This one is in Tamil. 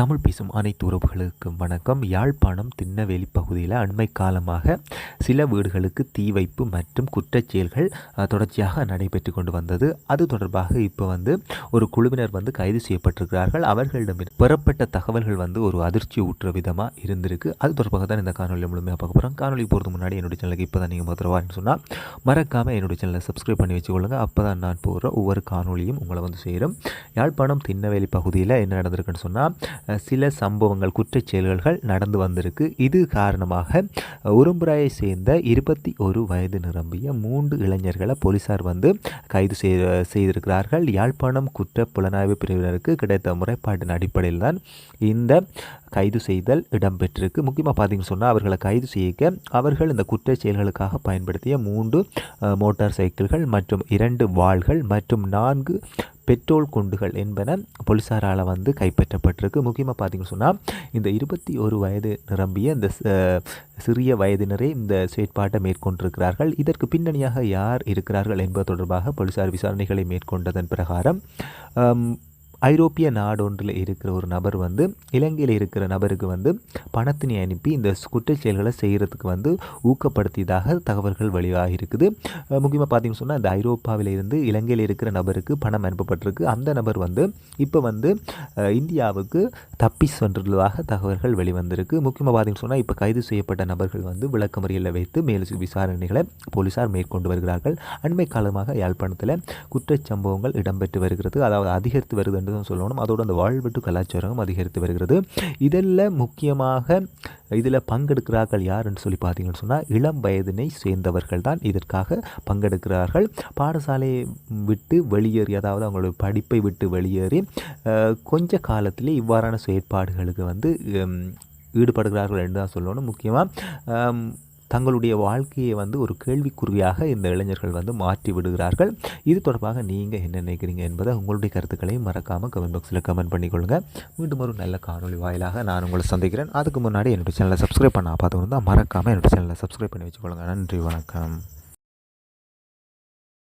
தமிழ் பேசும் அனைத்து உறவுகளுக்கும் வணக்கம். யாழ்ப்பாணம் திண்ணவேலி பகுதியில் அண்மை காலமாக சில வீடுகளுக்கு தீ வைப்பு மற்றும் குற்றச்செயல்கள் தொடர்ச்சியாக நடைபெற்று கொண்டு வந்தது. அது தொடர்பாக இப்போ வந்து ஒரு குழுவினர் வந்து கைது செய்யப்பட்டிருக்கிறார்கள். அவர்களிடம் பெறப்பட்ட தகவல்கள் வந்து ஒரு அதிர்ச்சி ஊற்ற விதமாக இருந்திருக்கு. அது தொடர்பாக தான் இந்த காணொலி முழுமையாக பார்க்க போகிறோம் காணொலி போகிறது முன்னாடி என்னுடைய சேனலுக்கு இப்போ தான் நீங்கள் முதல்வான்னு சொன்னால் மறக்காமல் என்னுடைய சேனலை சப்ஸ்கிரைப் பண்ணி வச்சுக்கொள்ளுங்க. அப்போ தான் நான் போகிற ஒவ்வொரு காணொலியும் உங்களை வந்து சேரும். யாழ்ப்பாணம் திண்ணவேலி பகுதியில் என்ன நடந்திருக்குன்னு சொன்னால் சில சம்பவங்கள் குற்றச் செயல்கள் நடந்து வந்திருக்கு. இது காரணமாக உரும்புராயை சேர்ந்த இருபத்தி ஒரு வயது நிரம்பிய மூன்று இளைஞர்களை போலீசார் வந்து கைது செய் செய்திருக்கிறார்கள். யாழ்ப்பாணம் குற்ற புலனாய்வு பிரிவினருக்கு கிடைத்த முறைப்பாட்டின் அடிப்படையில் தான் இந்த கைது செய்தல் இடம்பெற்றிருக்கு. முக்கியமாக பார்த்தீங்கன்னு சொன்னால் அவர்களை கைது செய்ய அவர்கள் இந்த குற்றச் செயல்களுக்காக பயன்படுத்திய மூன்று மோட்டார் சைக்கிள்கள் மற்றும் இரண்டு வாள்கள் மற்றும் நான்கு பெட்ரோல் குண்டுகள் என்பன போலீஸாரால் வந்து கைப்பற்றப்பட்டிருக்கு. முக்கியமாக பார்த்தீங்கன்னு சொன்னால் இந்த இருபத்தி ஒரு வயது நிரம்பிய இந்த சிறிய வயதினரே இந்த செயற்பாட்டை மேற்கொண்டிருக்கிறார்கள். இதற்கு பின்னணியாக யார் இருக்கிறார்கள் என்பது தொடர்பாக போலீசார் விசாரணைகளை மேற்கொண்டதன் பிரகாரம் ஐரோப்பிய நாடொன்றில் இருக்கிற ஒரு நபர் வந்து இலங்கையில் இருக்கிற நபருக்கு வந்து பணத்தினை அனுப்பி இந்த குற்றச்செயல்களை செய்கிறதுக்கு வந்து ஊக்கப்படுத்தியதாக தகவல்கள் வெளியாகி இருக்குது. முக்கியமாக பார்த்தீங்கன்னு சொன்னால் இந்த ஐரோப்பாவில் இருந்து இலங்கையில் இருக்கிற நபருக்கு பணம் அனுப்பப்பட்டிருக்கு. அந்த நபர் வந்து இப்போ வந்து இந்தியாவுக்கு தப்பி சென்றுள்ளதாக தகவல்கள் வெளிவந்திருக்கு. முக்கியமாக பார்த்தீங்கன்னு சொன்னால் இப்போ கைது செய்யப்பட்ட நபர்கள் வந்து விளக்கமறியலில் வைத்து மேலும் விசாரணைகளை போலீசார் மேற்கொண்டு வருகிறார்கள். அண்மை காலமாக யாழ்ப்பாணத்தில் குற்றச்சம்பவங்கள் இடம்பெற்று வருகிறது. அதாவது அதிகரித்து வருகிறது தான் சொல்லணும். அதோடு அந்த வாழ்வெட்டு கலாச்சாரம் அதிகரித்து வருகிறது. இதில் முக்கியமாக இதில் பங்கெடுக்கிறார்கள் யாருன்னு சொல்லி பார்த்தீங்கன்னு சொன்னால் இளம் வயதினை சேர்ந்தவர்கள் தான் இதற்காக பங்கெடுக்கிறார்கள். பாடசாலையை விட்டு வெளியேறி அதாவது அவங்களுடைய படிப்பை விட்டு வெளியேறி கொஞ்ச காலத்திலே இவ்வாறான செயற்பாடுகளுக்கு வந்து ஈடுபடுகிறார்கள் என்று தான் சொல்லணும் முக்கியமாக தங்களுடைய வாழ்க்கையை வந்து ஒரு கேள்விக்குறியாக இந்த இளைஞர்கள் வந்து மாற்றி விடுகிறார்கள். இது தொடர்பாக நீங்கள் என்ன நினைக்கிறீங்க என்பதை உங்களுடைய கருத்துக்களையும் மறக்காமல் கமெண்ட் பாக்ஸில் கமெண்ட் பண்ணிக்கொள்ளுங்க. மீண்டும் ஒரு நல்ல காணொளி வாயிலாக நான் உங்களை சந்திக்கிறேன். அதுக்கு முன்னாடி என்னுடைய சேனலை சப்ஸ்கிரைப் பண்ண பார்த்து தான் மறக்காமல் என்னுடைய சேனலை சப்ஸ்கிரைப் பண்ணி வச்சுக்கொள்ளுங்க. நன்றி வணக்கம்.